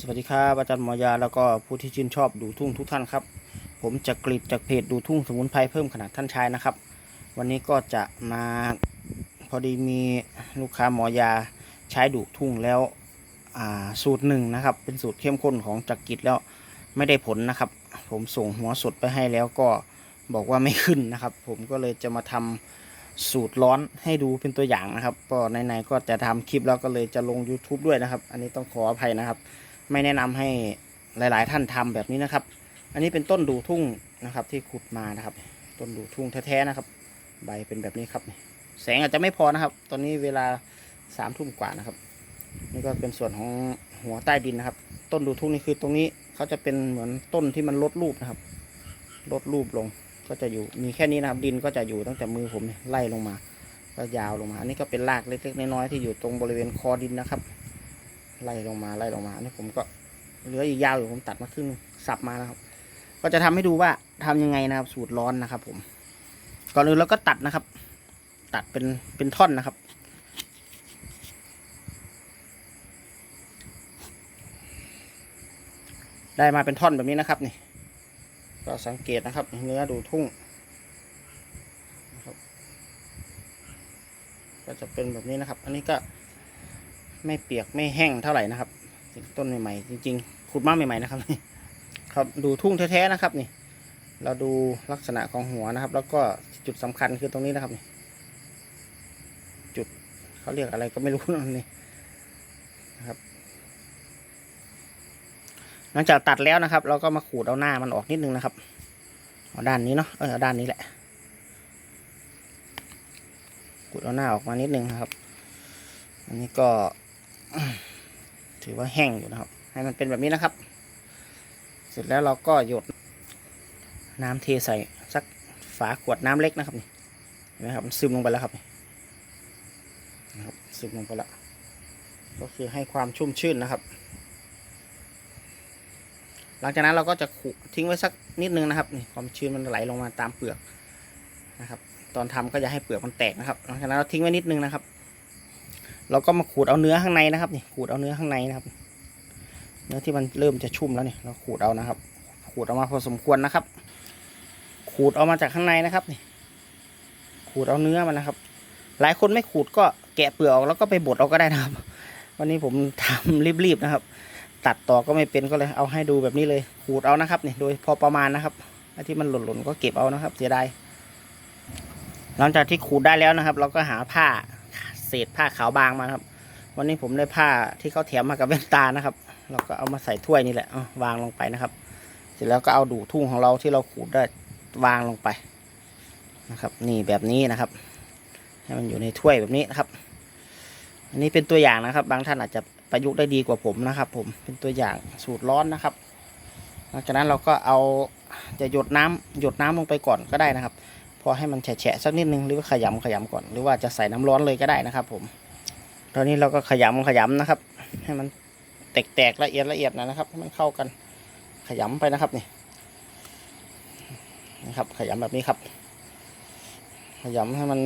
สวัสดีครับอาจารย์หมอยาแล้วก็ผู้ที่ชื่นชอบดูทุ่งทุกท่านครับ ผมจะกรีดจากเพจดูทุ่งสมุนไพรเพิ่มขนาดท่านชายนะครับ วันนี้ก็จะมาพอดีมีลูกค้าหมอยาใช้ดูทุ่งแล้วสูตรหนึ่งนะครับ เป็นสูตรเข้มข้นของจักริดแล้วไม่ได้ผลนะครับ ผมส่งหัวสดไปให้แล้วก็บอกว่าไม่ขึ้นนะครับ ผมก็เลยจะมาทำสูตรร้อนให้ดูเป็นตัวอย่างนะครับ ก็ในๆก็จะทำคลิปแล้วก็เลยจะลง YouTube ด้วยนะครับ อันนี้ต้องขออภัยนะครับ ไม่แนะนำให้หลาย ๆ ท่านทำแบบนี้นะครับ อันนี้เป็นต้นดูทุ่งนะครับ ที่ขุดมานะครับ ต้นดูทุ่งแท้ ๆ นะครับ ใบเป็นแบบนี้ครับ แสงอาจจะไม่พอนะครับ ตอนนี้เวลาสามทุ่มกว่านะครับ นี่ก็เป็นส่วนของหัวใต้ดินนะครับ ต้นดูทุ่งนี่คือตรงนี้เขาจะเป็นเหมือนต้นที่มันลดรูปนะครับ ลดรูปลงก็จะอยู่มีแค่นี้นะครับ ดินก็จะอยู่ตั้งแต่มือผมไล่ลงมา ก็ยาวลงมา อันนี้ก็เป็นรากเล็กๆน้อยๆที่อยู่ตรงบริเวณคอดินนะครับ ไล่ลงมาไล่ลงมาอันนี้ผมก็เหลืออีกยาวอยู่ผมตัดมาครึ่งสับมานะครับ ก็จะทำให้ดูว่าทำยังไงนะครับ สูตรร้อนนะครับ ผม ก่อนอื่นเราก็ตัดนะครับ ตัดเป็นเป็นท่อนนะครับได้มาเป็นท่อนแบบนี้นะครับนี่ ก็สังเกตนะครับ เนื้อดูทุ่งนะครับ ก็จะเป็นแบบนี้นะครับ อันนี้ก็ ไม่เปียกไม่แห้งเท่าไหร่นะครับต้นใหม่ๆจริง ๆ ขุดมาใหม่ๆนะครับนี่ครับดูทุ่งแท้ๆนะครับนี่ เราดูลักษณะของหัวนะครับ แล้วก็จุดสำคัญคือตรงนี้นะครับนี่จุดเขาเรียกอะไรก็ไม่รู้นะนี่นะครับ หลังจากตัดแล้วนะครับ เราก็มาขูดเอาหน้ามันออกนิดนึงนะครับเอาด้านนี้เนาะเออเอาด้านนี้แหละขูดเอาหน้าออกมานิดนึงครับ อันนี้ก็ ถือว่าแห้งอยู่นะครับ ให้มันเป็นแบบนี้นะครับ เสร็จแล้วเราก็หยดน้ำเทใส่สักฝาขวดน้ำเล็กนะครับนี่เห็นไหมครับมันซึมลงไปแล้วครับนี่นะครับซึมลงไปแล้วก็คือให้ความชุ่มชื่นนะครับ หลังจากนั้นเราก็จะขูทิ้งไว้สักนิดนึงนะครับนี่ความชื้นมันไหลลงมาตามเปลือกนะครับ ตอนทำก็จะให้เปลือกมันแตกนะครับ หลังจากนั้นเราทิ้งไว้นิดนึงนะครับ เราก็มาขูดเอาเนื้อข้างในนะครับนี่ขูดเอาเนื้อข้างในนะครับ เนื้อที่มันเริ่มจะชุ่มแล้วนี่เราขูดเอานะครับ ขูดออกมาพอสมควรนะครับ ขูดออกมาจากข้างในนะครับนี่ขูดเอาเนื้อมันนะครับ หลายคนไม่ขูดก็แกะเปลือกออกแล้วก็ไปบดเอาก็ได้นะครับ วันนี้ผมทำรีบๆนะครับ ตัดต่อก็ไม่เป็นก็เลยเอาให้ดูแบบนี้เลยขูดเอานะครับนี่โดยพอประมาณนะครับไอ้ที่มันหล่นๆก็เก็บเอานะครับ เสียดายหลังจากที่ขูดได้แล้วนะครับ เราก็หาผ้า เศษผ้าขาวบางมาครับ วันนี้ผมได้ผ้าที่เขาแถมมากับแว่นตานะครับ เราก็เอามาใส่ถ้วยนี่แหละวางลงไปนะครับ เสร็จแล้วก็เอาดูทุ่งของเราที่เราขูดได้วางลงไปนะครับ นี่แบบนี้นะครับ ให้มันอยู่ในถ้วยแบบนี้นะครับ อันนี้เป็นตัวอย่างนะครับ บางท่านอาจจะประยุกต์ได้ดีกว่าผมนะครับ ผมเป็นตัวอย่างสูตรร้อนนะครับหลังจากนั้นเราก็เอาจะหยดน้ำหยดน้ำลงไปก่อนก็ได้นะครับ อให้มันแฉะๆสักนิดนึงหรือว่าขยำขยำก่อน หรือว่าจะใส่น้ำร้อนเลยก็ได้นะครับ ผม ตอนนี้เราก็ขยำขยำนะครับ ให้มันแตกๆละเอียดละเอียดนะครับให้มันเข้ากัน ขยำไปนะครับนี่นะครับ ขยำแบบนี้ครับ ขยำให้มัน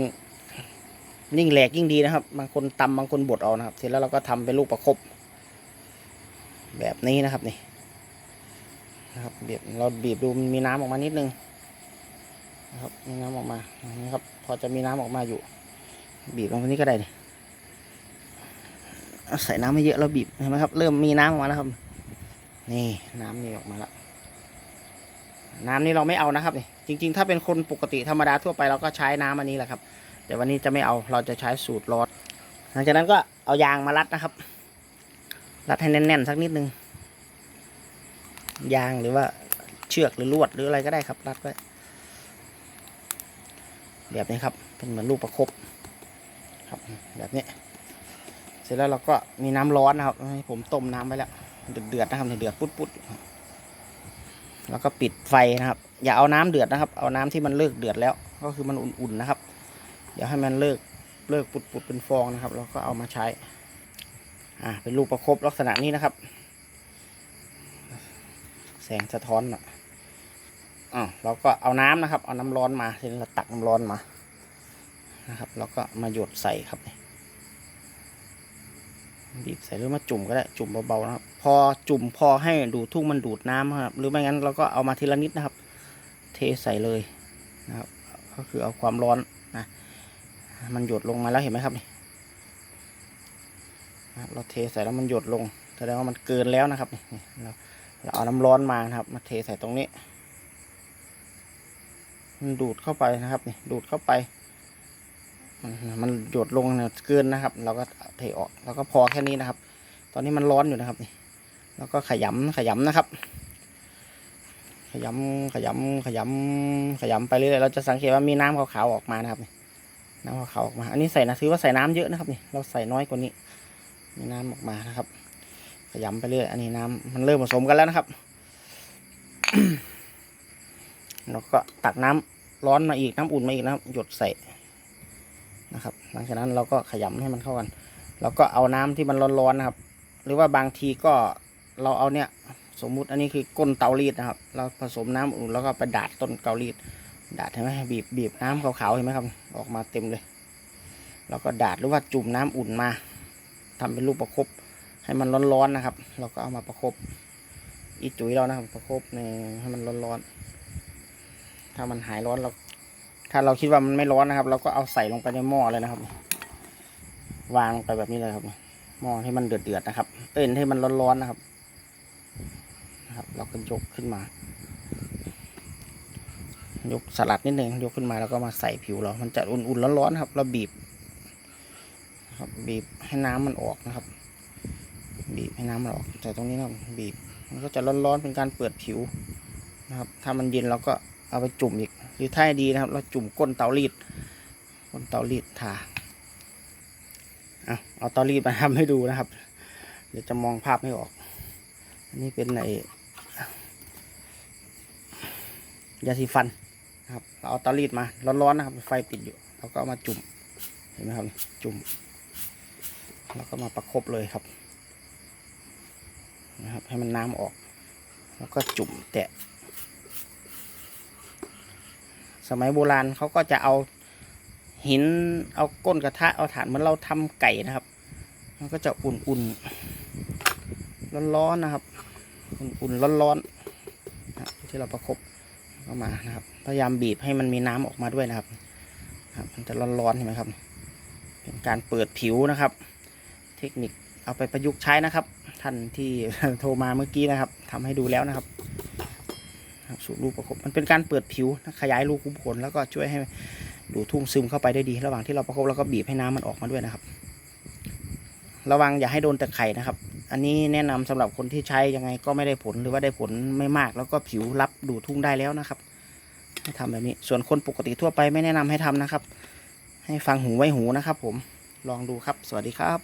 ยิ่งแหลกยิ่งดีนะครับ บางคนตำบางคนบดเอานะครับเสร็จแล้วเราก็ทำเป็นลูกประคบแบบนี้นะครับนี่นะครับบีบเราบีบดูมีน้ำออกมานิดนึง นะครับมีน้ำออกมานะครับ พอจะมีน้ำออกมาอยู่ บีบลงตรงนี้ก็ได้เอาใส่น้ำไม่เยอะเราบีบเห็นไหมครับ เริ่มมีน้ำออกมาแล้วครับ นี่น้ำนี่ออกมาแล้วน้ำนี่เราไม่เอานะครับนี่จริง ๆ ถ้าเป็นคนปกติธรรมดาทั่วไปเราก็ใช้น้ำอันนี้แหละครับ แต่วันนี้จะไม่เอาเราจะใช้สูตรร้อนหลังจากนั้นก็เอายางมารัดนะครับ รัดให้แน่นๆสักนิดนึงยางหรือว่าเชือกหรือลวดหรืออะไรก็ได้ครับรัดไว้ แบบนี้ครับ เป็นเหมือนลูกประคบครับ แบบนี้ เสร็จแล้วเราก็มีน้ำร้อนนะครับให้ผมต้มน้ำไว้แล้วเดือดๆนะครับเดือดปุ๊ดแล้วก็ปิดไฟนะครับ อย่าเอาน้ำเดือดนะครับ เอาน้ำที่มันเลิกเดือดแล้ว ก็คือมันอุ่นๆนะครับ เดี๋ยวให้มันเลิกเลิกปุดๆเป็นฟองนะครับ เราก็เอามาใช้ อ่า เป็นลูกประคบลักษณะนี้นะครับ แสงสะท้อนอะ อ่าเราก็เอาน้ำนะครับ เอาน้ำร้อนมาทีนี้เราตักน้ำร้อนมานะครับแล้วก็มาหยดใส่ครับนี่บีบใส่หรือมาจุ่มก็ได้จุ่มเบาๆนะครับ พอจุ่มพอให้ดูดทุ่งมันดูดน้ำครับ หรือไม่งั้นเราก็เอามาทีละนิดนะครับ เทใส่เลยนะครับ ก็คือเอาความร้อนนะมันหยดลงมาแล้วเห็นไหมครับนี่นะรเราเทใส่แล้วมันหยดลงแสดงว่ามันเกินแล้วนะครับนี่เราเอาน้ำร้อนมานะครับ มาเทใส่ตรงนี้ มันดูดเข้าไปนะครับนี่ดูดเข้าไป มันหยดลงเนี่ยเกินนะครับ เราก็เทออกแล้วก็พอแค่นี้นะครับ ตอนนี้มันร้อนอยู่นะครับนี่แล้วก็ขยำขยำนะครับ ขยำขยำขยำขยำไปเรื่อยเราจะสังเกตว่ามีน้ำขาวๆออกมานะครับนี่น้ำขาวๆออกมา อันนี้ใส่นะถือว่าใส่น้ำเยอะนะครับนี่เราใส่น้อยกว่านี้ มีน้ำออกมานะครับ ขยำไปเรื่อยอันนี้น้ำมันเริ่มผสมกันแล้วนะครับ เราก็ตักน้ำร้อนมาอีกน้ำอุ่นมาอีกนะครับหยดใส่นะครับ หลังจากนั้นเราก็ขยำให้มันเข้ากันเราก็เอาน้ำที่มันร้อนๆนะครับ หรือว่าบางทีก็เราเอาเนี่ยสมมุติอันนี้คือก้นเตารีดนะครับ เราผสมน้ำอุ่นแล้วก็ไปดาดต้นเตารีด ดาดเห็นไหมบีบบีบน้ำขาวๆเห็นไหมครับ ออกมาเต็มเลยแล้วก็ดาดหรือว่าจุ่มน้ำอุ่นมาทำเป็นลูกประคบให้มันร้อนๆนะครับ เราก็เอามาประคบอีจุ๋ยเรานะครับประคบในให้มันร้อนๆ ถ้ามันหายร้อนเรา ถ้าเราคิดว่ามันไม่ร้อนนะครับ เราก็เอาใส่ลงไปในหม้อเลยนะครับ วางลงไปแบบนี้เลยครับหม้อให้มันเดือดๆนะครับ เอ้ยให้มันร้อนๆนะครับนะครับ เราก็ยกขึ้นมา ยกสลัดนิดหนึ่งยกขึ้นมาแล้วก็มาใส่ผิวเรา มันจะอุ่นๆร้อนๆครับ เราบีบนะครับบีบให้น้ำมันออกนะครับ บีบให้น้ำมันออกแต่ตรงนี้นะครับบีบ มันก็จะร้อนๆเป็นการเปิดผิวนะครับ ถ้ามันเย็นเราก็ เอาไปจุ่มอีกหรือถ้าดีนะครับ เราจุ่มก้นเตารีดก้นเตารีดทาเอาเอาเตารีดมาทำให้ดูนะครับ เดี๋ยวจะมองภาพไม่ออก อันนี้เป็นไอยาสีฟันนะครับเราเอาเตารีดมาร้อนๆนะครับ ไฟติดอยู่เราก็มาจุ่มเห็นไหมครับจุ่มแล้วก็มาประคบเลยครับ นะครับ ให้มันน้ำออก แล้วก็จุ่มแตะ มัยโบราณเขาก็จะเอาหินเอาก้นกระทะเอาถ่านเหมือนเราทำไก่นะครับ มันก็จะอุ่นๆร้อนๆนะครับ อุ่นๆร้อนๆนะที่เราประคบเข้ามานะครับ พยายามบีบให้มันมีน้ำออกมาด้วยนะครับครับมันจะร้อนๆเห็นไหมครับ เป็นการเปิดผิวนะครับ เทคนิคเอาไปประยุกต์ใช้นะครับ ท่านที่โทรมาเมื่อกี้นะครับทำให้ดูแล้วนะครับ สูตรรูปประคบมันเป็นการเปิดผิวขยายรูขุมขนแล้วก็ช่วยให้ดูดทุ่งซึมเข้าไปได้ดี ระหว่างที่เราประคบแล้วก็บีบให้น้ำมันออกมาด้วยนะครับ ระวังอย่าให้โดนตะไคร่นะครับ อันนี้แนะนำสำหรับคนที่ใช้ยังไงก็ไม่ได้ผลหรือว่าได้ผลไม่มาก แล้วก็ผิวรับดูดทุ่งได้แล้วนะครับให้ทำแบบนี้ ส่วนคนปกติทั่วไปไม่แนะนำให้ทำนะครับ ให้ฟังหูไว้หูนะครับ ผมลองดูครับ สวัสดีครับ